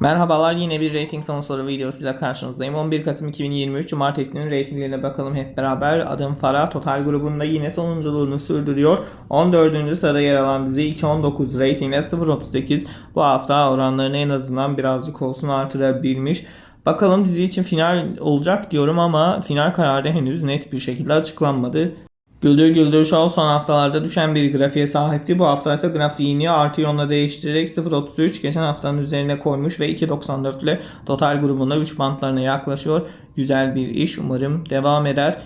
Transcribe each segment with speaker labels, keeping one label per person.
Speaker 1: Merhabalar yine bir rating sonuçları videosuyla karşınızdayım. 11 Kasım 2023 Cumartesi'nin ratinglerine bakalım hep beraber. Adım Farah Total grubunda yine sonunculuğunu sürdürüyor. 14. sırada yer alan dizi 2.19 ratingle 0.38 bu hafta oranlarını en azından birazcık olsun artırabilmiş. Bakalım dizi için final olacak diyorum ama final kararı henüz net bir şekilde açıklanmadı. Güldür Güldür Show son haftalarda düşen bir grafiğe sahipti. Bu hafta ise grafiğini artı yönle değiştirerek 0.33 geçen haftanın üzerine koymuş ve 2.94 ile total grubunda 3 bantlarına yaklaşıyor. Güzel bir iş. Umarım devam eder.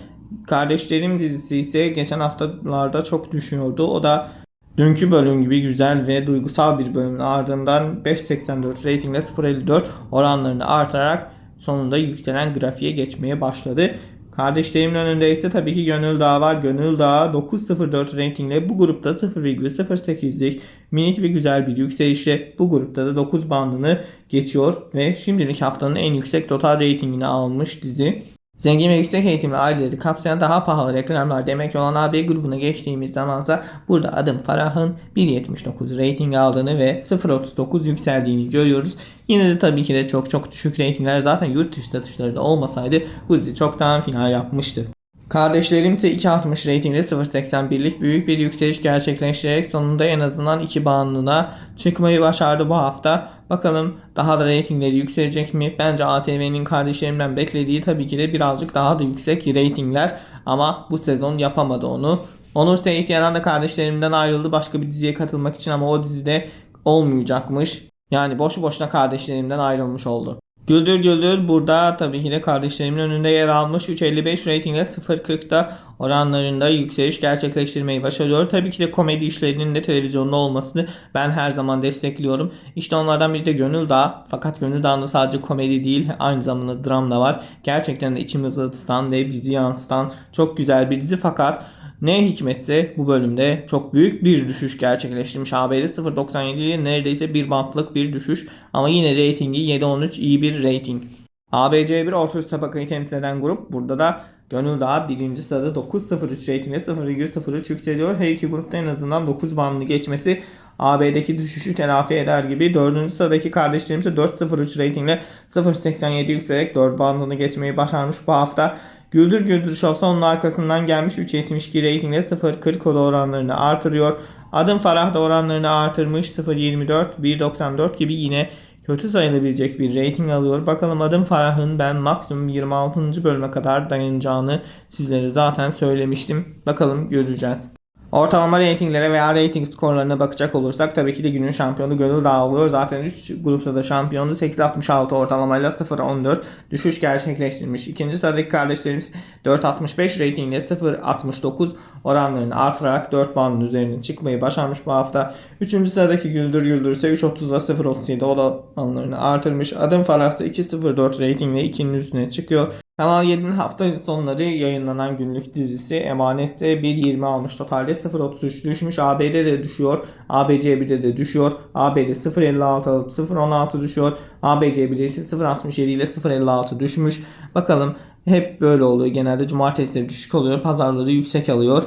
Speaker 1: Kardeşlerim dizisi ise geçen haftalarda çok düşüyordu. O da dünkü bölüm gibi güzel ve duygusal bir bölümün ardından 5.84 ratingle 0.54 oranlarını artarak sonunda yükselen grafiğe geçmeye başladı. Kardeşlerimin önünde ise tabii ki Gönül Dağı var. Gönül Dağı 9.04 ratingle bu grupta 0,08'lik minik ve güzel bir yükselişle bu grupta da 9 bandını geçiyor ve şimdilik haftanın en yüksek total ratingini almış dizi. Zengin ve yüksek eğitimli aileleri kapsayan daha pahalı reklamlar demek olan AB grubuna geçtiğimiz zamansa burada adım Farah'ın 1.79 rating aldığını ve 0.39 yükseldiğini görüyoruz. Yine de tabii ki de çok çok düşük ratingler zaten yurt dışı satışları da olmasaydı bu dizi çoktan final yapmıştı. Kardeşlerim ise 2.60 ratingle 0.81'lik büyük bir yükseliş gerçekleştirerek sonunda en azından 2 bandına çıkmayı başardı bu hafta. Bakalım daha da reytingleri yükselecek mi? Bence ATV'nin kardeşlerimden beklediği tabii ki de birazcık daha da yüksek reytingler ama bu sezon yapamadı onu. Onur Seyit Yaran da kardeşlerimden ayrıldı başka bir diziye katılmak için ama o dizide olmayacakmış. Yani boşu boşuna kardeşlerimden ayrılmış oldu. Güldür Güldür burada tabii ki de kardeşlerimin önünde yer almış. 3.55 ratingle 0.40'da oranlarında yükseliş gerçekleştirmeyi başarıyor. Tabii ki de komedi işlerinin de televizyonda olmasını ben her zaman destekliyorum. İşte onlardan biri de Gönül Dağı. Fakat Gönül Dağı'nda sadece komedi değil aynı zamanda dram da var. Gerçekten de içimizi ısıtan ve bizi yansıtan çok güzel bir dizi fakat ne hikmetse bu bölümde çok büyük bir düşüş gerçekleştirmiş. ABD 0.97 ile neredeyse bir bantlık bir düşüş. Ama yine reytingi 7.13 iyi bir reyting. ABC1 orta üst tabakayı temsil eden grup. Burada da Gönül Dağı birinci sırada 9.03 reytingle 0.03 yükseliyor. Her iki grupta en azından 9 bandını geçmesi AB'deki düşüşü telafi eder gibi. Dördüncü sıradaki kardeşlerim ise 4.03 reytingle 0.87 yükselerek 4 bandını geçmeyi başarmış bu hafta. Güldür Güldür Show onun arkasından gelmiş 3.72 reytingle 0.40 kod oranlarını artırıyor. Adım Farah da oranlarını artırmış 0.24, 1.94 gibi yine kötü sayılabilecek bir rating alıyor. Bakalım adım Farah'ın ben maksimum 26. bölüme kadar dayanacağını sizlere zaten söylemiştim. Bakalım göreceğiz. Ortalama reytinglere veya rating skorlarına bakacak olursak tabii ki de günün şampiyonu Gönül Dağı oluyor. Zaten 3 grupta da şampiyonu 8.66 ortalamayla 0.14 düşüş gerçekleştirmiş. İkinci sıradaki kardeşlerimiz 4.65 reytingle 0.69 oranlarını artırarak 4 bandın üzerine çıkmayı başarmış bu hafta. Üçüncü sıradaki Güldür Güldür ise 3.30'da 0.37 oranlarını artırmış. Adım Farah ise 2.04 reytingle 2'nin üstüne çıkıyor. Kanal 7'nin hafta sonları yayınlanan günlük dizisi Emanet ise 1.20 almış. Totalde 0.33 düşmüş. AB'de de düşüyor. ABC1'de de düşüyor. AB'de 0.56 alıp 0.16 düşüyor. ABC1'de ise 0.67 ile 0.56 düşmüş. Bakalım hep böyle oluyor. Genelde cumartesileri düşük oluyor. Pazarları yüksek alıyor.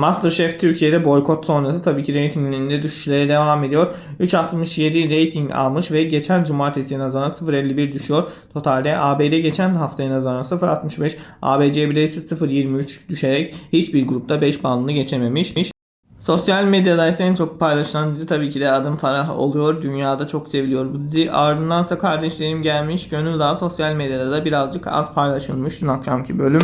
Speaker 1: Masterchef Türkiye'de boykot sonrası tabii ki reytinglerinde düşüşlere devam ediyor. 3.67 rating almış ve geçen cumartesiye nazaran 0.51 düşüyor. Totalde ABD geçen haftaya nazaran 0.65, ABC1'de ise 0.23 düşerek hiçbir grupta 5 bandını geçememiş. Sosyal medyada ise en çok paylaşılan dizi tabii ki de Adım Farah oluyor. Dünyada çok seviliyor bu dizi. Ardındansa kardeşlerim gelmiş. Gönül daha sosyal medyada da birazcık az paylaşılmış dün akşamki bölüm.